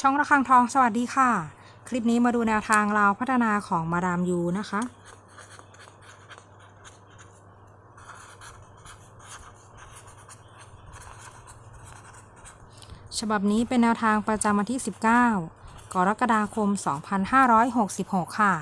ช่องระฆังทองสวัสดีค่ะ คลิปนี้มาดูแนวทางราวพัฒนาของมาดามยูนะคะ ฉบับนี้เป็นแนวทางประจำวันที่ 19 กรกฎาคม 2566 ค่ะ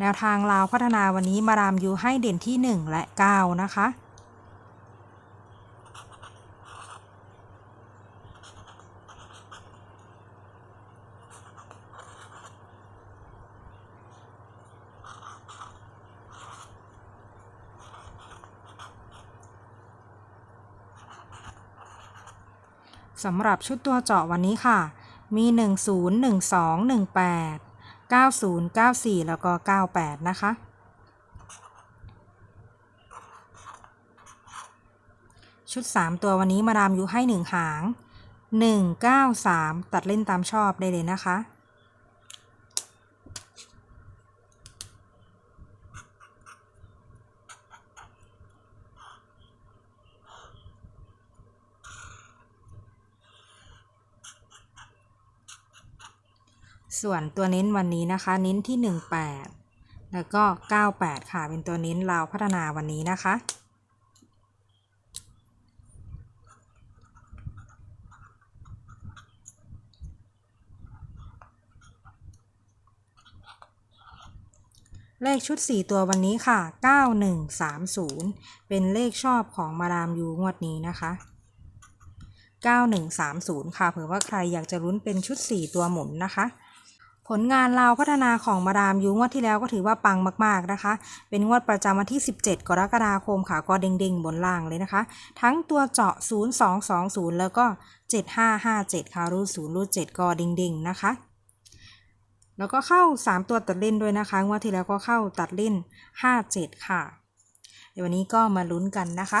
แนวทางลาวพัฒนาวันนี้มาดามยูให้เด่นที่ 1 และ 9 นะคะ สำหรับชุดตัวเจาะวันนี้ค่ะ มี 10 12 18 90 94 แล้วก็ 98 นะคะ ชุด 3 ตัววันนี้มาดามอยู่ให้ 1 หาง 193 ตัดเล่นตามชอบได้เลยนะคะ ส่วนตัวเน้นวันนี้นะคะ เน้นที่ 18 แล้วก็ 98 ค่ะ เป็นตัวเน้นลาพัฒนาวันนี้นะคะ เลขชุด 4 ตัววันนี้ค่ะ 9130 เป็นเลขชอบของมาดามยูงวดนี้นะคะ9130 ค่ะ เผื่อว่าใครอยากจะลุ้นเป็นชุด 4 ตัวหมุนนะคะ ผลงานเราพัฒนาของมาดามยูงวดที่แล้วก็ถือว่าปังมากๆนะคะ เป็นงวดประจำวันที่ 17 กรกฎาคมค่ะก็เด้งๆ บนล่างเลยนะคะ ทั้งตัวเจาะ 0220 แล้วก็ 7557 ค่ะรูด0รูด7ก็เด้งๆ นะคะ แล้วก็เข้า 3 ตัวตัดเล่นด้วยนะคะงวดที่แล้วก็เข้าตัดเล่น 57 ค่ะเดี๋ยววันนี้ก็มาลุ้นกันนะคะ